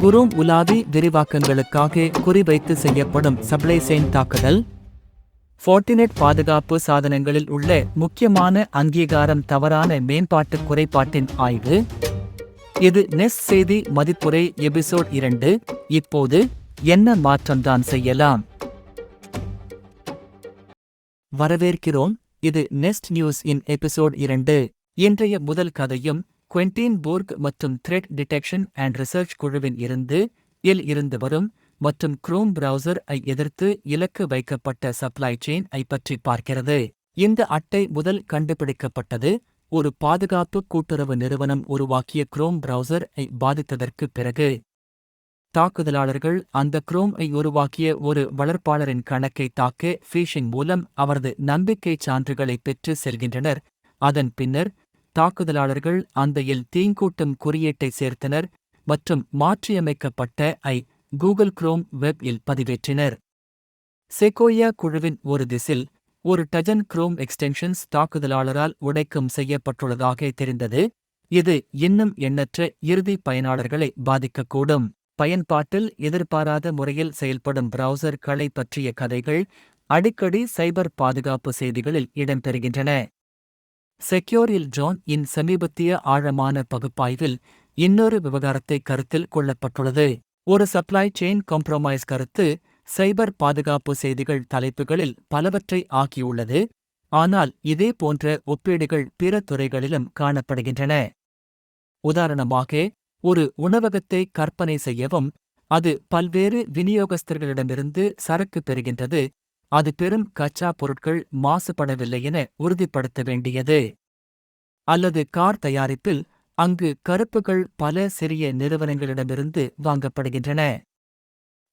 Chrome உலாவி விரிவாக்கங்களுக்காக குறிவைத்து செய்யப்படும் சப்ளை செயின் தாக்குதல் ஃபோர்டினெட் பாதுகாப்பு சாதனங்களில் உள்ள முக்கியமான அங்கீகாரம் தவறான மேம்பாட்டு குறைபாட்டின் ஆய்வு இது நெஸ் செய்தி மதிப்புரை எபிசோட் இரண்டு இப்போது என்ன மாற்றம்தான் செய்யலாம்? வரவேற்கிறோம் இது நெஸ்ட் நியூஸ் இன் எபிசோட் இரண்டு இன்றைய முதல் கதையும் குவென்டின் போர்க் மற்றும் த்ரெட் டிடெக்ஷன் அண்ட் ரிசர்ச் குழுவின் இருந்து இல் இருந்து வரும் மற்றும் குரோம் பிரவுசர் ஐ எதிர்த்து இலக்கு வைக்கப்பட்ட சப்ளை செயின் ஐ பற்றி பார்க்கிறது. இந்த அட்டை முதல் கண்டுபிடிக்கப்பட்டது ஒரு பாதுகாப்பு கூட்டுறவு நிறுவனம் உருவாக்கிய குரோம் பிரவுசர் ஐ பாதித்ததற்கு பிறகு. தாக்குதலாளர்கள் அந்த குரோம் ஐ உருவாக்கிய ஒரு வளர்ப்பாளரின் கணக்கை தாக்க ஃபீஷிங் மூலம் அவரது நம்பிக்கைச் சான்றுகளை பெற்று செல்கின்றனர். அதன் பின்னர் தாக்குதலாளர்கள் அந்த தீங்கூட்டும் குறியீட்டை சேர்த்தனர் மற்றும் மாற்றியமைக்கப்பட்ட ஐ கூகுள் குரோம் வெப் இல் பதிவேற்றினர். செகோயா குழுவின் ஒரு திசில் ஒரு டஜன் குரோம் எக்ஸ்டென்ஷன்ஸ் தாக்குதலாளரால் உடைக்கும் செய்யப்பட்டுள்ளதாக தெரிந்தது. இது இன்னும் எண்ணற்ற இறுதி பயனாளர்களை பாதிக்கக்கூடும். பயன்பாட்டில் எதிர்பாராத முறையில் செயல்படும் பிரவுசர்களை பற்றிய கதைகள் அடிக்கடி சைபர் பாதுகாப்பு செய்திகளில் இடம்பெறுகின்றன. செக்யோரில் ஜான் இன் சமீபத்திய ஆழமான பகுப்பாய்வில் இன்னொரு விவகாரத்தை கருத்தில் கொள்ளப்பட்டுள்ளது. ஒரு சப்ளை செயின் காம்ப்ரமைஸ் கருத்து சைபர் பாதுகாப்பு செய்திகள் தலைப்புகளில் பலவற்றை ஆக்கியுள்ளது. ஆனால் இதே போன்ற ஒப்பீடுகள் பிற துறைகளிலும் காணப்படுகின்றன. உதாரணமாக ஒரு உணவகத்தை கற்பனை செய்யவும் அது பல்வேறு விநியோகஸ்தர்களிடமிருந்து சரக்கு பெறுகின்றது. அது பெரும் கச்சா பொருட்கள் மாசுபடவில்லை என உறுதிப்படுத்த வேண்டியது. அல்லது கார் தயாரிப்பில் அங்கு கருப்புகள் பல சிறிய நிறுவனங்களிடமிருந்து வாங்கப்படுகின்றன.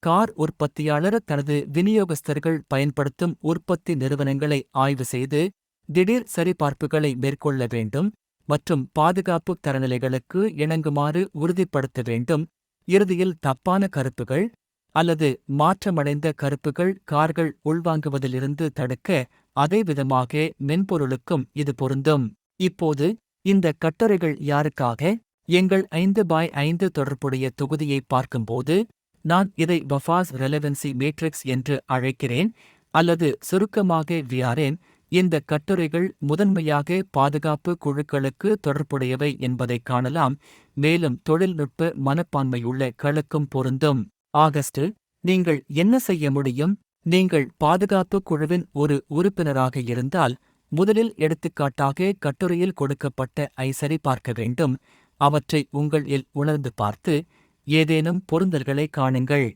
கார் உற்பத்தியாளர் தனது விநியோகஸ்தர்கள் பயன்படுத்தும் உற்பத்தி நிறுவனங்களை ஆய்வு செய்து திடீர் சரிபார்ப்புகளை மேற்கொள்ள வேண்டும் மற்றும் பாதுகாப்பு தரநிலைகளுக்கு இணங்குமாறு உறுதிப்படுத்த வேண்டும். இறுதியில் தப்பான கருப்புகள் அல்லது மாற்றமடைந்த கருப்புகள் கார்கள் உள்வாங்குவதிலிருந்து தடுக்க அதேவிதமாக மென்பொருளுக்கும் இது பொருந்தும். இப்போது இந்த கட்டுரைகள் யாருக்காக? எங்கள் ஐந்து பாய் ஐந்து தொடர்புடைய தொகுதியை பார்க்கும்போது நான் இதை வஃபாஸ் ரெலவென்சி மேட்ரிக்ஸ் என்று அழைக்கிறேன் அல்லது சுருக்கமாக வியாரேன் இந்த கட்டுரைகள் முதன்மையாக பாதுகாப்பு குழுக்களுக்கு தொடர்புடையவை என்பதைக் காணலாம் மேலும் தொழில்நுட்ப மனப்பான்மையுள்ள களுக்கும் பொருந்தும். ஆகஸ்ட் நீங்கள் என்ன செய்ய முடியும்? நீங்கள் பாதுகாப்பு குழுவின் ஒரு உறுப்பினராக இருந்தால் முதலில் எடுத்துக்காட்டாக கட்டுரையில் கொடுக்கப்பட்ட ஐ சரிபார்க்க வேண்டும். அவற்றை உங்கள் இல் உணர்ந்து பார்த்து ஏதேனும் பொருந்தல்களை காணுங்கள்.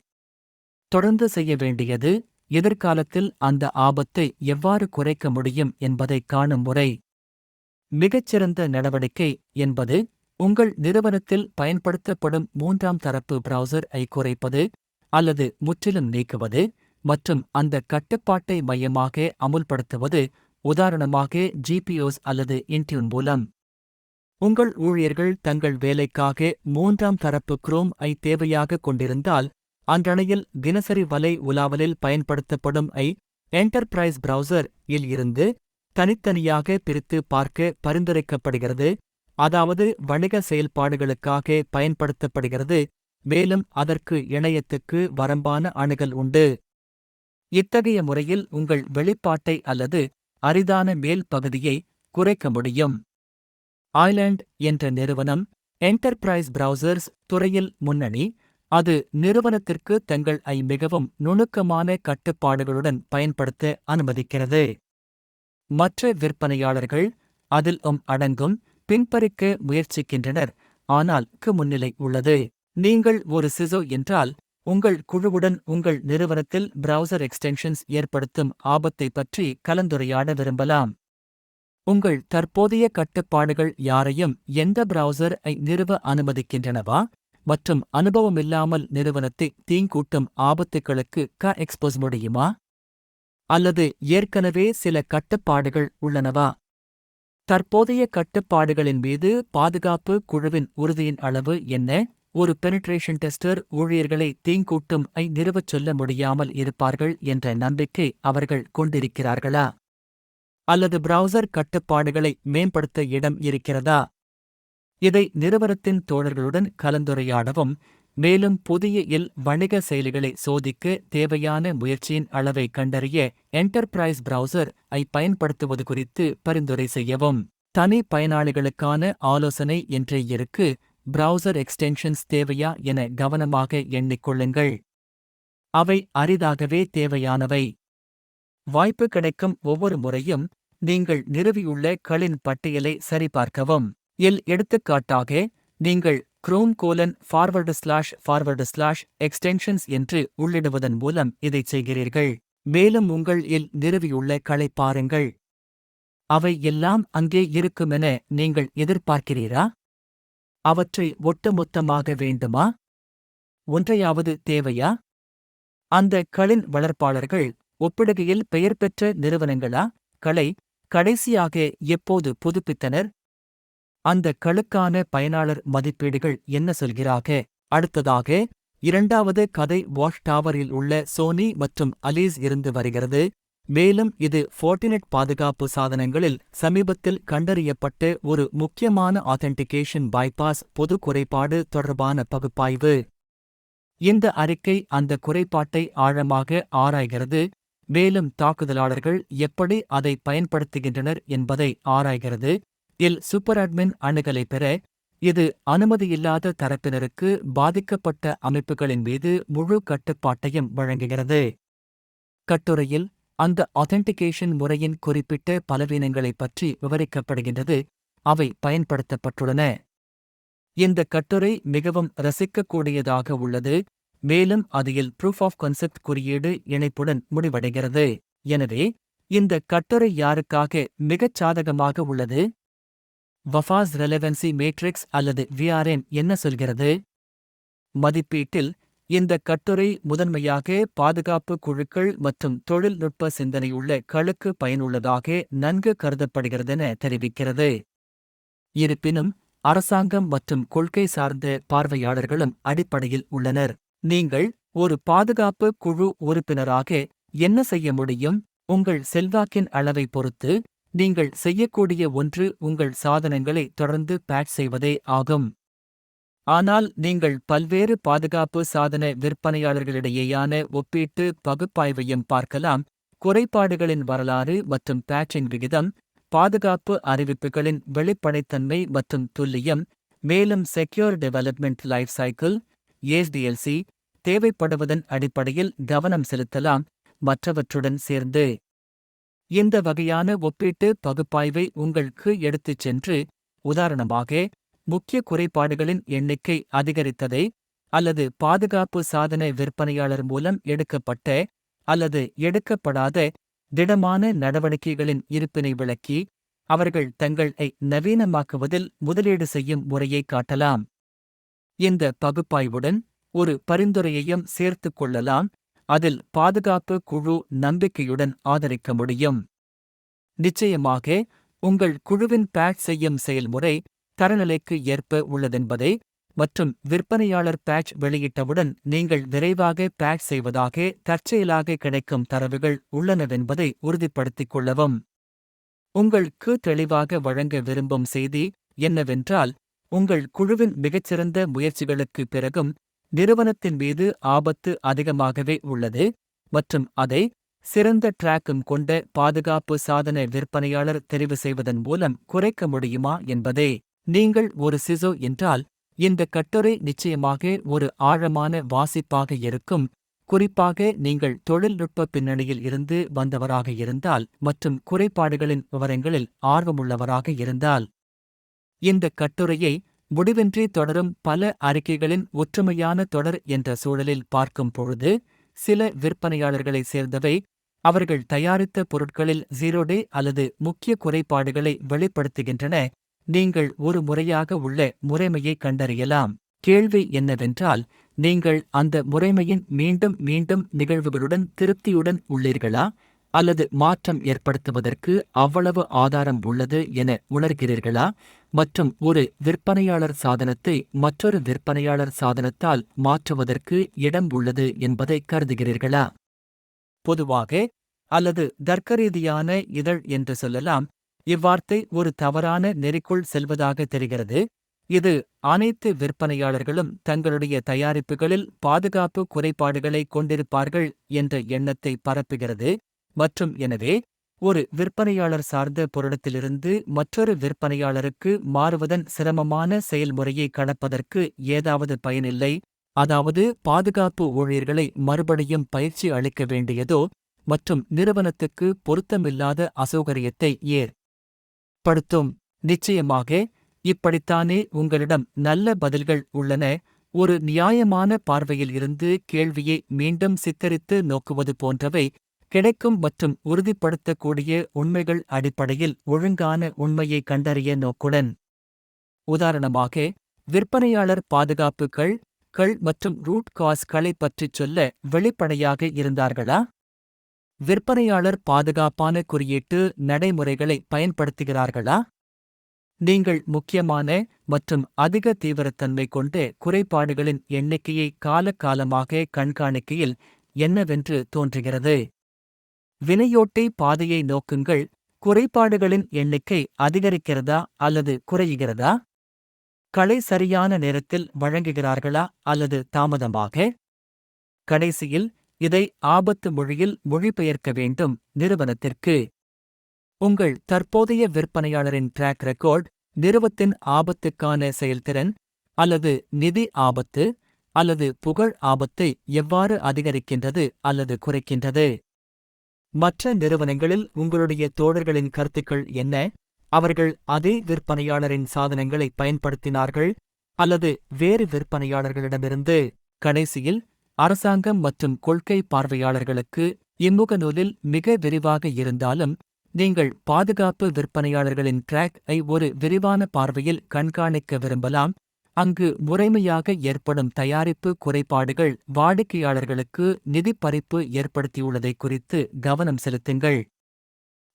தொடர்ந்து செய்ய வேண்டியது எதிர்காலத்தில் அந்த ஆபத்தை எவ்வாறு குறைக்க முடியும் என்பதை காணும் முறை. மிகச்சிறந்த நடவடிக்கை என்பது உங்கள் நிறுவனத்தில் பயன்படுத்தப்படும் மூன்றாம் தரப்பு பிரவுசர் ஐ குறைப்பது அல்லது முற்றிலும் நீக்குவது மற்றும் அந்த கட்டுப்பாட்டை மையமாக அமுல்படுத்துவது உதாரணமாக ஜிபிஓஸ் அல்லது இன்டியூன் மூலம். உங்கள் ஊழியர்கள் தங்கள் வேலைக்காக மூன்றாம் தரப்பு குரோம் ஐ தேவையாக கொண்டிருந்தால் அன்றணையில் தினசரி வலை உலாவலில் பயன்படுத்தப்படும் ஐ என்டர்பிரைஸ் பிரவுசர் இல் இருந்து தனித்தனியாக பிரித்து பார்க்க பரிந்துரைக்கப்படுகிறது. அதாவது வணிக செயல்பாடுகளுக்காக பயன்படுத்தப்படுகிறது மேலும் அதற்கு இணையத்துக்கு வரம்பான அணுகல் உண்டு. இத்தகைய முறையில் உங்கள் வெளிப்பாட்டை அல்லது அரிதான மேல் பகுதியை குறைக்க முடியும். ஐலேண்ட் என்ற நிறுவனம் என்டர்பிரைஸ் பிரவுசர்ஸ் துறையில் முன்னணி அது நிறுவனத்திற்கு தங்கள் ஐ மிகவும் நுணுக்கமான கட்டுப்பாடுகளுடன் பயன்படுத்த அனுமதிக்கிறது. மற்ற விற்பனையாளர்கள் அதில் உம் அடங்கும் பின்பறிக்க முயற்சிக்கின்றனர். ஆனால் க்கு முன்னிலை உள்ளது. நீங்கள் ஒரு சிசோ என்றால் உங்கள் குழுவுடன் உங்கள் நிறுவனத்தில் பிரவுசர் எக்ஸ்டென்ஷன்ஸ் ஏற்படுத்தும் ஆபத்தை பற்றி கலந்துரையாட விரும்பலாம். உங்கள் தற்போதைய கட்டுப்பாடுகள் யாரையும் எந்த பிரவுசர் ஐ நிறுவ அனுமதிக்கின்றனவா? மற்றும் அனுபவமில்லாமல் நிறுவனத்தை தீங்கூட்டும் ஆபத்துகளுக்கு க எக்ஸ்போஸ் முடியுமா? அல்லது ஏற்கனவே சில கட்டுப்பாடுகள் உள்ளனவா? தற்போதைய கட்டுப்பாடுகளின் மீது பாதுகாப்பு குழுவின் உறுதியின் அளவு என்ன? ஒரு பெனிட்ரேஷன் டெஸ்டர் ஊழியர்களை தீங்கூட்டும் ஐ நிறுவச் சொல்ல முடியாமல் இருப்பார்கள் என்ற நம்பிக்கை அவர்கள் கொண்டிருக்கிறார்களா? அல்லது பிரவுசர் கட்டுப்பாடுகளை மேம்படுத்த இடம் இருக்கிறதா? இதை நிறுவனத்தின் தோழர்களுடன் கலந்துரையாடவும் மேலும் புதிய இல் வணிக செயலிகளை சோதிக்க தேவையான முயற்சியின் அளவை கண்டறிய என்டர்பிரைஸ் பிரவுசர் ஐ பயன்படுத்துவது குறித்து பரிந்துரை செய்யவும். தனி பயனாளிகளுக்கான ஆலோசனை என்றே இருக்கு பிரவுசர் எக்ஸ்டென்ஷன்ஸ் தேவையா என கவனமாக எண்ணிக்கொள்ளுங்கள் அவை அரிதாகவே தேவையானவை. வாய்ப்பு கிடைக்கும் ஒவ்வொரு முறையும் நீங்கள் நிறுவியுள்ள களின் பட்டியலை சரிபார்க்கவும். இல் எடுத்துக்காட்டாக நீங்கள் Chrome colon forward slash forward slash extensions என்று உள்ளிடுவதன் மூலம் இதைச் செய்கிறீர்கள். மேலும் உங்கள் இல் நிறுவியுள்ள களை பாருங்கள். அவை எல்லாம் அங்கே இருக்குமென நீங்கள் எதிர்பார்க்கிறீரா? அவற்றை ஒட்டுமொத்தமாக வேண்டுமா? ஒன்றையாவது தேவையா? அந்த களின் வளர்ப்பாளர்கள் ஒப்பிடுகையில் பெயர் பெற்ற நிறுவனங்களா? களை கடைசியாக எப்போது புதுப்பித்தனர்? அந்த களுக்கான பயனாளர் மதிப்பீடுகள் என்ன சொல்கிறாக? அடுத்ததாக இரண்டாவது கதை வாஷ் டவரில் உள்ள சோனி மற்றும் அலீஸ் இருந்து வருகிறது. மேலும் இது ஃபோர்டினெட் பாதுகாப்பு சாதனங்களில் சமீபத்தில் கண்டறியப்பட்டு ஒரு முக்கியமான ஆத்தென்டிகேஷன் பைபாஸ் பொது குறைபாடு தொடர்பான பகுப்பாய்வு. இந்த அறிக்கை அந்த குறைபாட்டை ஆழமாக ஆராய்கிறது. மேலும் தாக்குதலாளர்கள் எப்படி அதை பயன்படுத்துகின்றனர் என்பதை ஆராய்கிறது. இல் சூப்பர் அட்மின் அணுகலை பெற இது அனுமதியில்லாத தரப்பினருக்கு பாதிக்கப்பட்ட அமைப்புகளின் மீது முழு கட்டுப்பாட்டையும் வழங்குகிறது. கட்டுரையில் அந்த ஆதென்டிகேஷன் முறையின் குறிப்பிட்ட பலவீனங்களைப் பற்றி விவரிக்கப்படுகின்றது. அவை பயன்படுத்தப்பட்டுள்ளன. இந்த கட்டுரை மிகவும் ரசிக்கக்கூடியதாக உள்ளது. மேலும் அதில் ப்ரூஃப் ஆஃப் கன்செப்ட் குறியீடு இணைப்புடன் முடிவடைகிறது. எனவே இந்த கட்டுரை யாருக்காக மிகச் சாதகமாக உள்ளது? வஃபாஸ் ரெலவென்சி மேட்ரிக்ஸ் அல்லது விஆர்என் என்ன சொல்கிறது? மதிப்பீட்டில் இந்த கட்டுரை முதன்மையாக பாதுகாப்பு குழுக்கள் மற்றும் தொழில்நுட்ப சிந்தனையுள்ள களுக்கு பயனுள்ளதாக நன்கு கருதப்படுகிறதென தெரிவிக்கிறது. இருப்பினும் அரசாங்கம் மற்றும் கொள்கை சார்ந்த பார்வையாளர்களும் அடிப்படையில் உள்ளனர். நீங்கள் ஒரு பாதுகாப்பு குழு உறுப்பினராக என்ன செய்ய முடியும்? உங்கள் செல்வாக்கின் அளவை பொறுத்து நீங்கள் செய்யக்கூடிய ஒன்று உங்கள் சாதனங்களை தொடர்ந்து பேட்ச் செய்வதே ஆகும். ஆனால் நீங்கள் பல்வேறு பாதுகாப்பு சாதன விற்பனையாளர்களிடையேயான ஒப்பீட்டு பகுப்பாய்வையும் பார்க்கலாம். குறைபாடுகளின் வரலாறு மற்றும் பேட்சின் விகிதம் பாதுகாப்பு அறிவிப்புகளின் வெளிப்படைத்தன்மை மற்றும் துல்லியம் மேலும் secure development life cycle SDLC தேவைப்படுவதன் அடிப்படையில் கவனம் செலுத்தலாம் மற்றவற்றுடன் சேர்ந்து. இந்த வகையான ஒப்பீட்டு பகுப்பாய்வை உங்களுக்கு எடுத்துச் சென்று உதாரணமாக முக்கிய குறைபாடுகளின் எண்ணிக்கை அதிகரித்ததை அல்லது பாதுகாப்பு சாதன விற்பனையாளர் மூலம் எடுக்கப்பட்ட அல்லது எடுக்கப்படாத திடமான நடவடிக்கைகளின் இருப்பினை விளக்கி அவர்கள் தங்களை நவீனமாக்குவதில் முதலீடு செய்யும் முறையை காட்டலாம். இந்த பகுப்பாய்வுடன் ஒரு பரிந்துரையையும் சேர்த்துக் கொள்ளலாம். அதில் பாதுகாப்பு குழு நம்பிக்கையுடன் ஆதரிக்க முடியும். நிச்சயமாக உங்கள் குழுவின் பேட்ச் செய்யும் செயல்முறை தரநிலைக்கு ஏற்ப உள்ளதென்பதை மற்றும் விற்பனையாளர் பேட்ச் வெளியிட்டவுடன் நீங்கள் விரைவாக பேட்ச் செய்வதாக தற்செயலாக கிடைக்கும் தரவுகள் உள்ளனவென்பதை உறுதிப்படுத்திக் கொள்ளவும். உங்களுக்கு தெளிவாக வழங்க விரும்பும் செய்தி என்னவென்றால் உங்கள் குழுவின் மிகச்சிறந்த முயற்சிகளுக்கு பிறகும் நிறுவனத்தின் மீது ஆபத்து அதிகமாகவே உள்ளது மற்றும் அதை சிறந்த டிராக்கும் கொண்ட பாதுகாப்பு சாதன விற்பனையாளர் தெரிவு செய்வதன் மூலம் குறைக்க முடியுமா என்பதே. நீங்கள் ஒரு சிசோ என்றால் இந்த கட்டுரை நிச்சயமாக ஒரு ஆழமான வாசிப்பாக இருக்கும். குறிப்பாக நீங்கள் தொழில்நுட்ப பின்னணியில் இருந்து வந்தவராக இருந்தால் மற்றும் குறைபாடுகளின் விவரங்களில் ஆர்வமுள்ளவராக இருந்தால். இந்த கட்டுரையை முடிவின்றி தொடரும் பல அறிக்கைகளின் ஒற்றுமையான தொடர் என்ற சூழலில் பார்க்கும் பொழுது சில விற்பனையாளர்களைச் சேர்ந்தவை அவர்கள் தயாரித்த பொருட்களில் ஜீரோடே அல்லது முக்கிய குறைபாடுகளை வெளிப்படுத்துகின்றன. நீங்கள் ஒரு முறையாக உள்ள முறைமையை கண்டறியலாம். கேள்வி என்னவென்றால் நீங்கள் அந்த முறைமையின் மீண்டும் மீண்டும் நிகழ்வுகளுடன் திருப்தியுடன் உள்ளீர்களா? அல்லது மாற்றம் ஏற்படுத்துவதற்கு அவ்வளவு ஆதாரம் உள்ளது என உணர்கிறீர்களா? மற்றும் ஒரு விற்பனையாளர் சாதனத்தை மற்றொரு விற்பனையாளர் சாதனத்தால் மாற்றுவதற்கு இடம் உள்ளது என்பதை கருதுகிறீர்களா? பொதுவாக அல்லது தர்க்கரீதியான இதழ் என்று சொல்லலாம் இவ்வார்த்தை ஒரு தவறான நெறிக்குள் செல்வதாக தெரிகிறது. இது அனைத்து விற்பனையாளர்களும் தங்களுடைய தயாரிப்புகளில் பாதுகாப்பு குறைபாடுகளை கொண்டிருப்பார்கள் என்ற எண்ணத்தை பரப்புகிறது. மற்றும் எனவே ஒரு விற்பனையாளர் சார்ந்த பொருளத்திலிருந்து மற்றொரு விற்பனையாளருக்கு மாறுவதன் சிரமமான செயல்முறையை கடப்பதற்கு ஏதாவது பயனில்லை. அதாவது பாதுகாப்பு ஊழியர்களை மறுபடியும் பயிற்சி அளிக்க வேண்டியதோ மற்றும் நிறுவனத்துக்கு பொருத்தமில்லாத அசௌகரியத்தை ஏற்படுத்தும். நிச்சயமாக இப்படித்தானே உங்களிடம் நல்ல பதில்கள் உள்ளன. ஒரு நியாயமான பார்வையில் இருந்து கேள்வியை மீண்டும் சித்தரித்து நோக்குவது போன்றவை கிடைக்கும் மற்றும் உறுதிப்படுத்தக்கூடிய உண்மைகள் அடிப்படையில் ஒழுங்கான உண்மையை கண்டறிய நோக்குடன். உதாரணமாக விற்பனையாளர் பாதுகாப்புகள் கள் மற்றும் ரூட் காஸ்களை பற்றிச் சொல்ல வெளிப்படையாக இருந்தார்களா? விற்பனையாளர் பாதுகாப்பான குறியீட்டு நடைமுறைகளை பயன்படுத்துகிறார்களா? நீங்கள் முக்கியமான மற்றும் அதிக தீவிரத்தன்மை கொண்ட குறைபாடுகளின் எண்ணிக்கையை காலகாலமாக கண்காணிக்கையில் என்னவென்று தோன்றுகிறது? வினையோட்டை பாதையை நோக்குங்கள். குறைபாடுகளின் எண்ணிக்கை அதிகரிக்கிறதா அல்லது குறைகிறதா? களை சரியான நேரத்தில் வழங்குகிறார்களா அல்லது தாமதமாக? கடைசியில் இதை ஆபத்து மொழியில் மொழிபெயர்க்க வேண்டும் நிறுவனத்திற்கு. உங்கள் தற்போதைய விற்பனையாளரின் ட்ராக் ரெக்கார்ட் நிறுவத்தின் ஆபத்துக்கான செயல்திறன் அல்லது நிதி ஆபத்து அல்லது புகழ் ஆபத்தை எவ்வாறு அதிகரிக்கின்றது அல்லது குறைக்கின்றது? மற்ற நிறுவனங்களில் உங்களுடைய தோழர்களின் கருத்துக்கள் என்ன? அவர்கள் அதே விற்பனையாளரின் சாதனங்களை பயன்படுத்தினார்கள் அல்லது வேறு விற்பனையாளர்களிடமிருந்து? கடைசியில் அரசாங்கம் மற்றும் கொள்கை பார்வையாளர்களுக்கு இம்முக நூலில் மிக விரிவாக இருந்தாலும் நீங்கள் பாதுகாப்பு விற்பனையாளர்களின் ட்ராக் ஐ ஒரு விரிவான பார்வையில் கண்காணிக்க விரும்பலாம். அங்கு முறைமையாக ஏற்படும் தயாரிப்பு குறைபாடுகள் வாடிக்கையாளர்களுக்கு நிதி பறிப்பு ஏற்படுத்தியுள்ளதை குறித்து கவனம் செலுத்துங்கள்.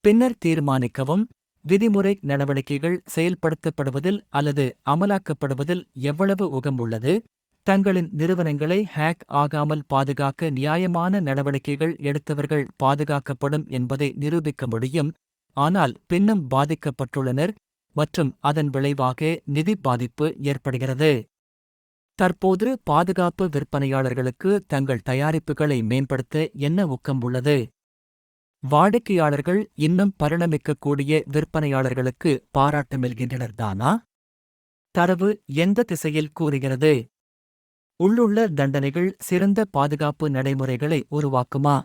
பின்னர் தீர்மானிக்கவும். விதிமுறை நடவடிக்கைகள் செயல்படுத்தப்படுவதில் அல்லது அமலாக்கப்படுவதில் எவ்வளவு உகம் உள்ளது? தங்களின் நிறுவனங்களை ஹேக் ஆகாமல் பாதுகாக்க நியாயமான நடவடிக்கைகள் எடுத்தவர்கள் பாதுகாக்கப்படும் என்பதை நிரூபிக்க முடியும். ஆனால் பின்னும் பாதிக்கப்பட்டுள்ளனர். மற்றும் அதன் விளைவாக நிதி பாதிப்பு ஏற்படுகிறது. தற்போது பாதுகாப்பு விற்பனையாளர்களுக்கு தங்கள் தயாரிப்புகளை மேம்படுத்த என்ன ஊக்கம் உள்ளது? வாடிக்கையாளர்கள் இன்னும் பரிணமிக்கக்கூடிய விற்பனையாளர்களுக்கு பாராட்டமில்கின்றனர் தானா? தரவு எந்த திசையில் கூறுகிறது? உள்ளுள்ள தண்டனைகள் சிறந்த பாதுகாப்பு நடைமுறைகளை உருவாக்குமா?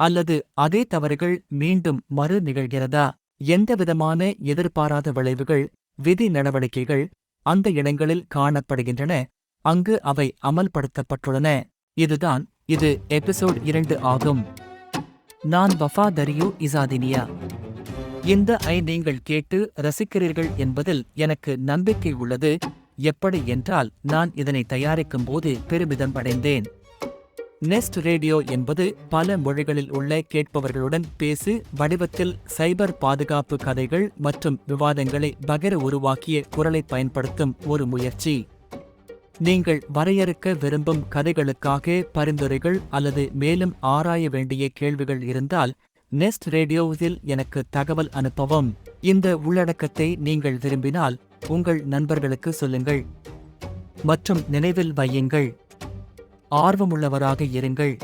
அல்லது அதே தவறுகள் மீண்டும் மறு நிகழ்கிறதா? எந்தவிதமான எதிர்பாராத விளைவுகள் விதி நடவடிக்கைகள் அந்த இடங்களில் காணப்படுகின்றன அங்கு அவை அமல்படுத்தப்பட்டுள்ளன. இதுதான் இது எபிசோட் இரண்டு ஆகும். நான் வஃபா தரியு இசாதினியா. இந்த ஐ நீங்கள் கேட்டு ரசிக்கிறீர்கள் என்பதில் எனக்கு நம்பிக்கை உள்ளது. எப்படி என்றால் நான் இதனை தயாரிக்கும் போது பெருமிதம் அடைந்தேன். நெஸ்ட் ரேடியோ என்பது பல மொழிகளில் உள்ள கேட்பவர்களுடன் பேசு வடிவத்தில் சைபர் பாதுகாப்பு கதைகள் மற்றும் விவாதங்களை பகிர உருவாக்கிய குரலை பயன்படுத்தும் ஒரு முயற்சி. நீங்கள் வரையறுக்க விரும்பும் கதைகளுக்காக பரிந்துரைகள் அல்லது மேலும் ஆராய வேண்டிய கேள்விகள் இருந்தால் நெஸ்ட் ரேடியோவில் எனக்கு தகவல் அனுப்பவும். இந்த உள்ளடக்கத்தை நீங்கள் விரும்பினால் உங்கள் நண்பர்களுக்கு சொல்லுங்கள். மற்றும் நினைவில் வையுங்கள். ஆர்வமுள்ளவராக இருங்கள்.